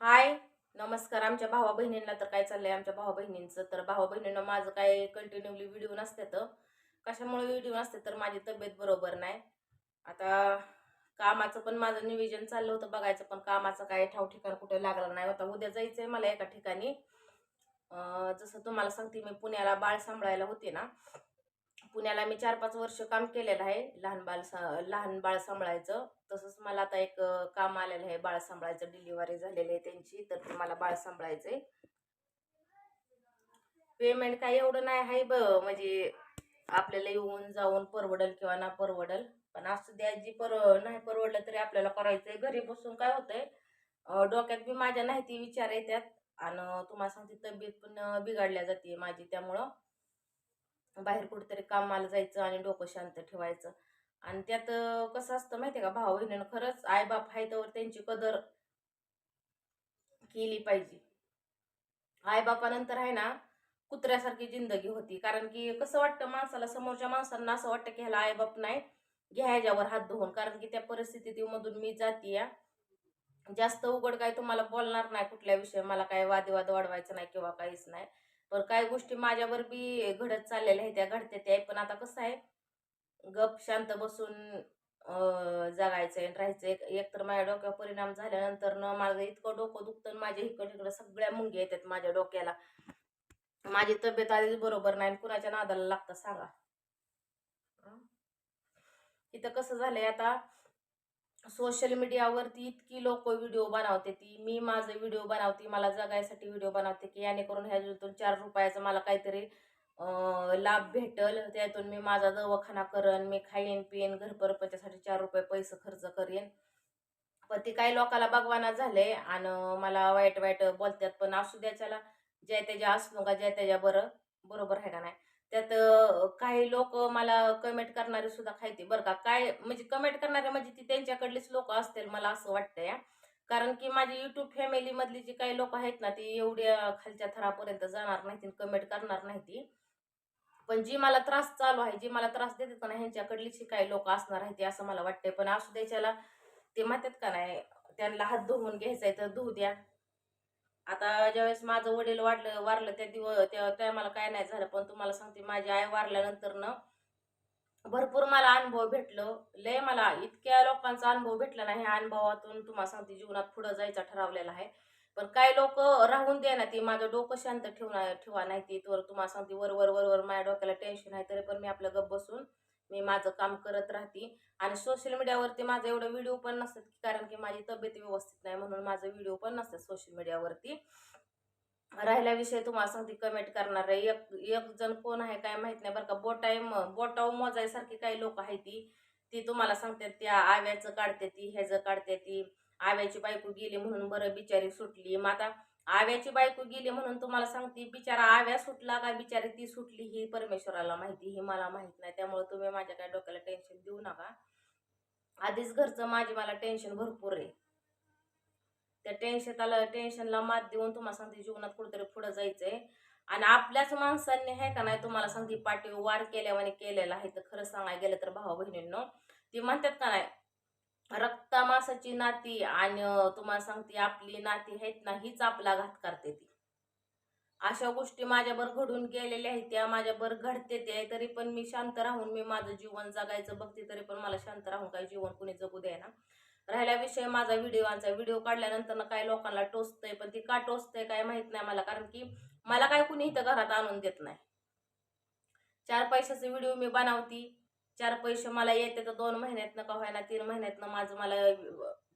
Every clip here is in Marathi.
हाय नमस्कार. आमच्या भावा बहिणींना तर काय चाललंय? आमच्या भावा बहिणींचं तर भावा बहिणींना माझं काय कंटिन्यूली व्हिडिओ नसते तर. कशामुळे व्हिडिओ नसते तर माझी तब्येत बरोबर नाही. आता कामाचं पण माझं नियोजन चाललं होतं बघायचं पण कामाचं काय ठाव ठिकाण कुठे लागलं नाही. होता उद्या जायचंय मला एका ठिकाणी. जसं तुम्हाला सांगते मी पुण्याला बाळ सांभाळायला होते ना. पुण्याला मी चार पाच वर्ष काम केलेलं आहे. लहान बाळ सा लहान बाळ सांभाळायचं. तसंच मला आता एक काम आलेलं आहे. बाळ सांभाळायचं. डिलिव्हरी झालेली आहे त्यांची. तर मला बाळ सांभाळायचंय. पेमेंट काय एवढं नाही. आहे ब म्हणजे आपल्याला येऊन जाऊन परवडल किंवा ना परवडल. पण असू द्या जी पर नाही परवडलं तरी आपल्याला करायचंय. घरी बसून काय होतंय? डोक्यात बी माझ्या नाही ती विचार येतात आणि तुम्हाला सांगते तब्येत पण बिघडल्या जाते माझी त्यामुळं. बाहेर कुठेतरी कामाला जायचं आणि डोकं शांत ठेवायचं. आणि त्यात कसं असतं माहिती आहे का भाऊ बहिणीनं खरंच आईबाप आहे त्यांची कदर केली पाहिजे. आईबापानंतर आहे ना कुत्र्यासारखी जिंदगी होती. कारण की कसं वाटतं माणसाला समोरच्या माणसांना असं वाटतं की ह्याला आईबाप नाही घ्यायच्यावर हात धुवून. कारण की त्या परिस्थितीमधून मी जाते जास्त उघड काय तुम्हाला बोलणार नाही कुठल्या विषय मला काय वादविवाद वाढवायचं नाही किंवा काहीच नाही. पण काही गोष्टी माझ्यावर बी घडत चाललेल्या आहेत त्या घडत्या त्या पण आता कसं आहे गप शांत बसून अं, जगायचं आणि राहायचं एक एक तर माझ्या डोक्यावर परिणाम झाल्यानंतर न माझं इतकं डोकं दुखतं आणि माझ्या इकडं इकडं सगळ्या मुंग्या येतात माझ्या डोक्याला. माझी तब्येत आधीच बरोबर नाही आणि कुणाच्या नादाला लागतं सांगा. इथं कसं झालंय आता सोशल मीडियावरती इतकी लोक व्हिडिओ बनवते ती. मी माझं व्हिडिओ बनवते मला जगायसाठी व्हिडिओ बनवते की याने करून ह्याच्यातून चार रुपयाचं मला काहीतरी लाभ भेटल. त्यातून मी माझा दवाखाना करेन मी खाईन पिईन घरपरपच्यासाठी चार रुपये पैसे खर्च करेन. पण ते काही लोकाला बघवाना झाले आणि मला वाईट वाईट बोलतात पण असू द्याच्याला ज्या त्याच्या असू का ज्या त्याच्या बरं बरोबर आहे का नाही? त्यात काही लोक मला कमेंट करणारे सुद्धा खायते बरं का काय म्हणजे कमेंट करणारे म्हणजे ती त्यांच्याकडलीच लोक असतील मला असं वाटतं या कारण की माझी युट्यूब फॅमिलीमधली जी काही लोक आहेत ना ती एवढ्या खालच्या थरापर्यंत जाणार नाहीत कमेंट करणार नाही ती. पण जी मला त्रास चालू आहे जी मला त्रास देतात ना ह्यांच्याकडलीच काही लोक असणार आहेत असं मला वाटतंय. पण असू द्याच्याला ते म्हणतात का नाही त्यांना हात धुवून घ्यायचा आहे तर धुऊ द्या. आता ज्यावेळेस माझं वडील वाढलं वारलं त्या दिवस त्या टायमाला काय नाही झालं पण तुम्हाला सांगते माझी आई वारल्यानंतर भरपूर मला अनुभव भेटलं. लय मला इतक्या लोकांचा अनुभव भेटला नाही ह्या अनुभवातून तुम्हाला सांगते जीवनात पुढं जायचा ठरवलेला आहे. पण काही लोक राहून दे ना ती माझं डोकं शांत ठेवणार ठेवा नाही ती. तर तुम्हाला सांगते वर वर वर वर माझ्या डोक्याला टेन्शन आहे तरी पण मी आपलं गप बसून मी माझं काम करत राहते. आणि सोशल मीडियावरती माझं एवढं व्हिडिओ पण नसतात कारण की माझी तब्येत व्यवस्थित नाही म्हणून माझं व्हिडिओ पण नसतात सोशल मीडियावरती राहिला विषय तुम्हाला सांगते कमेंट करणार आहे. एक एक जण कोण आहे काय माहीत नाही बरं का. बोटाय बोटाव मोजायसारखी काही लोक आहे ती. ती तुम्हाला सांगतात त्या आव्याचं काढते ती ह्याचं काढते ती. आव्याची बायको गेली म्हणून बरं बिचारी सुटली. मग आता आव्याची बायको गेली म्हणून तुम्हाला सांगते बिचारा आव्या सुटला का बिचारी ती सुटली ही परमेश्वराला माहिती ही मला माहीत नाही. त्यामुळे तुम्ही माझ्या काय डोक्याला टेन्शन देऊ नका. आधीच घरचं माझी मला टेन्शन भरपूर आहे. त्या टेन्शनाला टेन्शनला मात देऊन तुम्हाला सांगते जीवनात कुठेतरी पुढं जायचंय. आणि आपल्याच माणसांनी आहे का नाही तुम्हाला सांगते पाठी वार केल्यावाने केलेला आहे. तर खरं सांगायला गेलं तर भावा बहिणींनो ती म्हणतात का नाही रक्तामासाची नाती आणि तुम्हाला सांगते आपली नाती आहेत ना हीच आपला घात करते ती. अशा गोष्टी माझ्यावर घडून गेलेल्या आहेत त्या माझ्यावर घडते ते तरी पण मी शांत राहून मी माझं जीवन जगायचं बघते तरी पण मला शांत राहून काही जीवन कुणी जगू द्या ना. राहिला विषय माझा व्हिडिओचा व्हिडिओ काढल्यानंतर ना काही लोकांना टोचतंय पण ती का टोचतंय काय माहीत नाही मला कारण की मला काय कुणी इथं घरात आणून देत नाही. चार पैशाचे व्हिडिओ मी बनवती चार पैसे मला येते तर दोन महिन्यातनं का व्हायना तीन महिन्यातनं माझं मला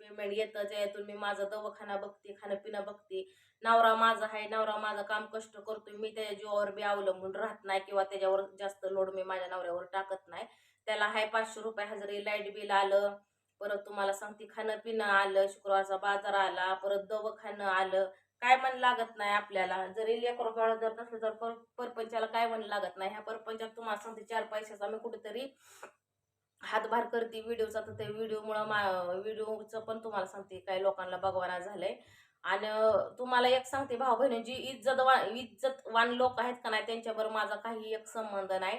पेमेंट येतं ज्यातून मी माझं दवाखाना बघते खाणं पिणं बघते. नवरा माझा आहे नवरा माझं काम कष्ट करतो मी त्याच्या जीवावर बी अवलंबून राहत नाही किंवा त्याच्यावर जास्त लोड मी माझ्या नवऱ्यावर टाकत नाही. त्याला हाय पाचशे रुपये हजेरी लाइट बिल आलं परत तुम्हाला सांगते खाणं पिणं आलं शुक्रवारचा बाजार आला परत दवाखानं आलं काय म्हण लागत नाही आपल्याला? जरी लेकर बाळ जर नसलं तर पर परपंचाला काय म्हण लागत नाही? ह्या परपंचात तुम्हाला सांगते चार पैशाचा मी कुठेतरी हातभार करते व्हिडिओचा. तर ते व्हिडिओमुळं मा व्हिडिओचं पण तुम्हाला सांगते काही लोकांना बघवाना झालंय. आणि तुम्हाला एक सांगते भाऊ बहिणी जी इज्जतवान इज्जतवान लोक आहेत का नाही त्यांच्याबरोबर माझा काही एक संबंध नाही.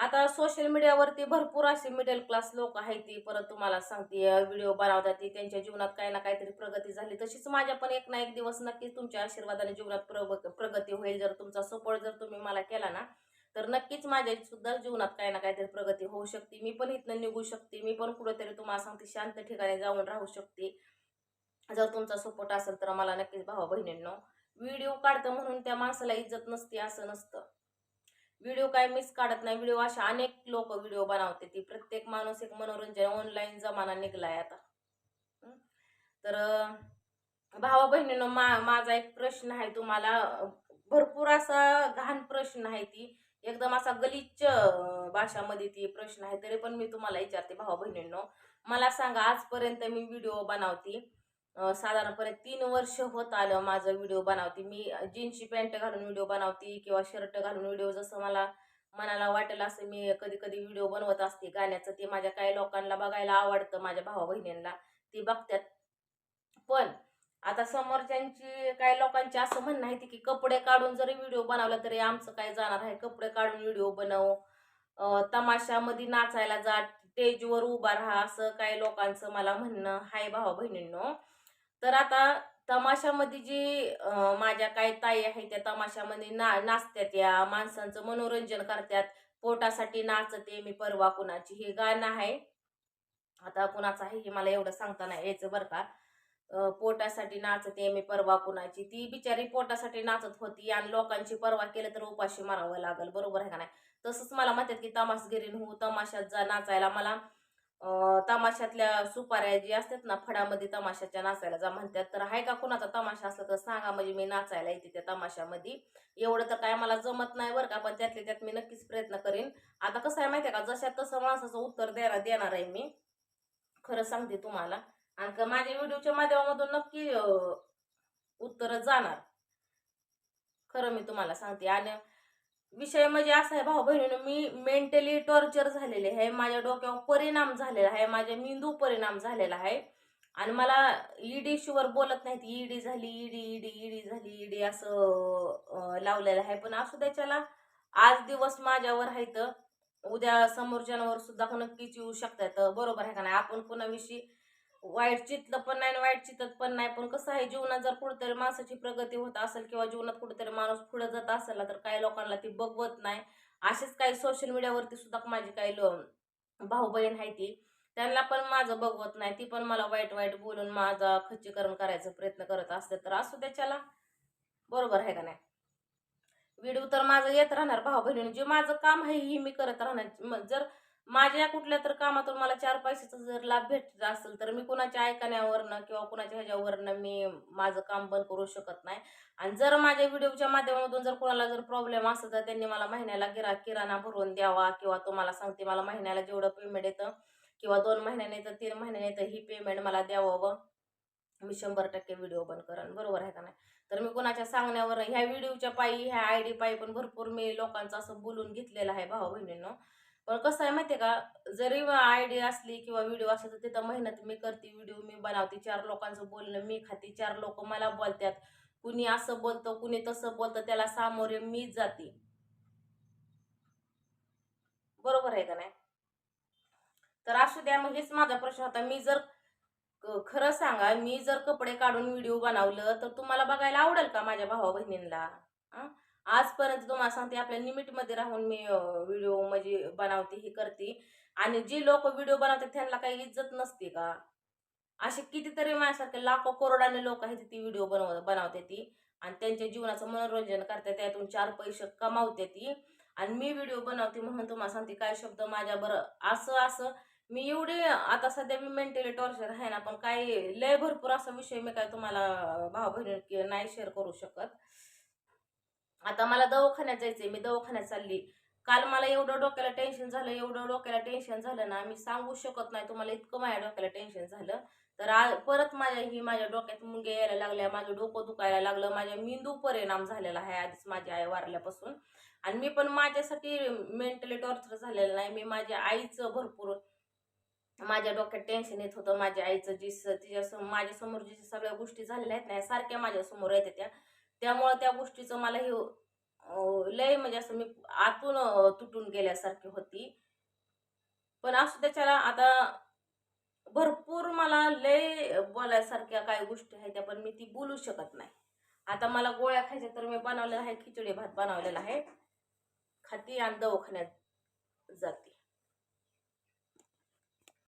आता सोशल मीडियावरती भरपूर असे मिडल क्लास लोक आहेत ती. परत तुम्हाला सांगते व्हिडिओ बनवतात ती. त्यांच्या जीवनात काही ना काहीतरी प्रगती झाली. तशीच माझ्या पण एक ना एक दिवस नक्कीच तुमच्या आशीर्वादाने जीवनात प्रग प्रगती होईल. जर तुमचा सपोर्ट जर तुम्ही मला केला ना तर नक्कीच माझ्या सुद्धा जीवनात काही ना काहीतरी प्रगती होऊ शकते. मी पण इथनं निघू शकते. मी पण कुठेतरी तुम्हाला सांगते शांत ठिकाणी जाऊन राहू शकते. जर तुमचा सपोर्ट असेल तर मला नक्कीच भावा बहिणींनो व्हिडिओ काढतं म्हणून त्या माणसाला इज्जत नसते असं नसतं. व्हिडिओ काय मिस काढत नाही. व्हिडिओ अशा अनेक लोक व्हिडिओ बनवते. ती प्रत्येक माणूस एक मनोरंजन ऑनलाईन जमाना निघलाय आता. तर भावा बहिणीनं मा माझा एक प्रश्न आहे तुम्हाला. भरपूर असा घाण प्रश्न आहे ती. एकदम असा गलिच्छ भाषामध्ये ती प्रश्न आहे. तरी पण मी तुम्हाला विचारते भावा बहिणींनो मला सांगा आजपर्यंत मी व्हिडिओ बनवते. साधारणपणे तीन वर्ष होत आलं माझं व्हिडिओ बनवते. मी जीन्सची पॅन्ट घालून व्हिडिओ बनवते किंवा शर्ट घालून व्हिडिओ जसं मला मनाला वाटेल असं मी कधी कधी व्हिडिओ बनवत असते. गाण्याचं ते माझ्या काही लोकांना बघायला आवडतं माझ्या भावा बहिणींना ती बघतात. पण आता समोरच्यांची काही लोकांची असं म्हणणं आहे की कपडे काढून जरी व्हिडिओ बनवला तरी आमचं काय जाणार आहे. कपडे काढून व्हिडिओ बनव. तमाशामध्ये नाचायला जा. स्टेजवर उभा राहा असं काही लोकांचं मला म्हणणं हाय भावा बहिणींनो तर आता तमाशामध्ये जी माझ्या काय ताई आहे त्या तमाशामध्ये ना नाचत्यात या माणसांचं मनोरंजन करतात. पोटासाठी नाचते मी परवा कुणाची हे गाणं आहे. आता कुणाचं आहे हे मला एवढं सांगता नाही यायचं बरं का. पोटासाठी नाचते मी परवा कुणाची. ती बिचारी पोटासाठी नाचत होती आणि लोकांची परवा केलं तर उपाशी मारावं लागल. बरोबर आहे का नाही? तसंच मला म्हणतात की तमाशगिरी हो तमाशात जा नाचायला. मला अं, तमाशातल्या सुपाऱ्या जी असतात ना फडामध्ये तमाशाच्या नाचायला जा म्हणतात. तर आहे का कुणाचा तमाशा असला तर सांगा म्हणजे मी नाचायला येते त्या तमाशामध्ये. एवढं तर काय मला जमत नाही बरं का पण त्यातल्या त्यात मी नक्कीच प्रयत्न करीन. आता कसं आहे माहिती आहे का जशा तसं माणसाचं उत्तर द्यायला देणार आहे मी. खरं सांगते तुम्हाला. आणि माझ्या व्हिडिओच्या माध्यमामधून नक्की उत्तर जाणार. खरं मी तुम्हाला सांगते. आणि विषय म्हणजे असा आहे भाऊ बहिणीनं मी मेंटली टॉर्चर झालेले आहे. माझ्या डोक्यावर परिणाम झालेला आहे माझ्या मेंदू परिणाम झालेला आहे. आणि मला ईडी शिवर बोलत नाहीत ईडी झाली ईडी ईडी ईडी झाली ईडी असं लावलेलं आहे. पण असू त्याच्याला आज दिवस माझ्यावर आहे तर उद्या समोरच्यांवर सुद्धा नक्कीच येऊ शकतात. बरोबर आहे का नाही? आपण कोणाविषयी वाईट चितलं पण नाही आणि वाईट चितत पण नाही. पण कसं आहे जीवनात जर कुठेतरी माणसाची प्रगती होत असेल किंवा जीवनात कुठेतरी माणूस पुढे जात असेल ना तर काही लोकांना ती बघवत नाही. असेच काही सोशल मीडियावरती सुद्धा माझी काही लो भाऊ बहीण आहे ती. त्यांना पण माझं बघवत नाही. ती पण मला वाईट वाईट बोलून माझा खच्चीकरण करायचा प्रयत्न करत असते. तर असू त्याच्याला बरोबर आहे का नाही? व्हिडिओ तर माझं येत राहणार भाऊ बहिणी जे माझं काम आहे हे मी करत राहणार. जर माझ्या कुठल्या तर कामातून मला चार पैशाचा जर लाभ भेटत असेल तर मी कुणाच्या ऐकण्यावरनं किंवा कुणाच्या ह्याच्यावरनं मी माझं काम बंद करू शकत नाही. आणि जर माझ्या व्हिडिओच्या माध्यमातून जर कोणाला जर प्रॉब्लेम असेल तर त्यांनी मला महिन्याला किरा किराणा भरून द्यावा किंवा तुम्हाला सांगते मला महिन्याला जेवढं पेमेंट येतं किंवा दोन महिन्याने येतं तीन महिन्याने येतं ही पेमेंट मला द्यावं मी शंभर टक्के व्हिडिओ बंद करेन. बरोबर आहे का नाही? तर मी कोणाच्या सांगण्यावर ह्या व्हिडिओच्या पायी ह्या आय डी पायी पण भरपूर मी लोकांचं असं बोलून घेतलेलं आहे भाऊ बहिणींनो पण कसं आहे माहिती आहे का जरी आयडिया असली किंवा व्हिडिओ असले तर तिथं मेहनत मी करते व्हिडिओ मी बनवते. चार लोकांचं बोलणं मी खाते चार लोक मला बोलतात. कुणी असं बोलतं कुणी तसं बोलतं त्याला सामोरे मीच जाते. बरोबर आहे का नाही? तर असू द्या मग हेच माझा प्रश्न होता. मी जर खरं सांगा मी जर कपडे काढून व्हिडिओ बनवलं तर तुम्हाला बघायला आवडेल का माझ्या भावा बहिणींना आजपर्यंत तुम्हाला सांगते आपल्या लिमिटमध्ये राहून मी व्हिडिओ म्हणजे बनवते हे करते. आणि जी लोक व्हिडिओ बनवतात त्यांना काही इज्जत नसते का? असे कितीतरी माझ्यासारखे लाखो करोडाने लोक आहेत ती व्हिडिओ बनव बनवते ती. आणि त्यांच्या जीवनाचं मनोरंजन करते त्यातून चार पैसे कमावते ती. आणि मी व्हिडिओ बनवते म्हणून तुम्हाला सांगते काय शब्द माझ्या बरं असं असं. मी एवढे आता सध्या मी मेंटली टॉर्चर आहे ना पण काही लय भरपूर असा विषय मी काय तुम्हाला भाऊ बहिणी नाही शेअर करू शकत. आता मला दवाखान्यात जायचंय मी दवाखान्यात चालली. काल मला एवढं डोक्याला टेन्शन झालं एवढं डोक्याला टेन्शन झालं ना मी सांगू शकत नाही तुम्हाला इतकं माझ्या डोक्याला टेन्शन झालं. तर परत माझ्या ही माझ्या डोक्यात मुंग्या यायला लागल्या माझं डोकं दुखायला लागलं माझ्या मेंदू परिणाम झालेला आहे आधीच माझी आई वारल्यापासून. आणि मी पण माझ्यासाठी मेंटली टॉर्चर झालेलं नाही मी माझ्या आईचं भरपूर माझ्या डोक्यात टेन्शन येत होतं. माझ्या आईचं जी तिच्यासमोर तिच्या सम जी सगळ्या गोष्टी झालेल्या आहेत ना सारख्या माझ्यासमोर येत्या त्या त्यामुळं त्या गोष्टीचं मला हे लय म्हणजे असं मी आतून तुटून गेल्यासारखी होती. पण असं त्याच्याला आता भरपूर मला लय बोलायसारख्या काही गोष्टी आहेत त्या पण मी ती बोलू शकत नाही. आता मला गोळ्या खायच्या तर मी बनवलेला आहे खिचडी भात बनवलेला आहे. खाती आणि दवाखान्यात जाते.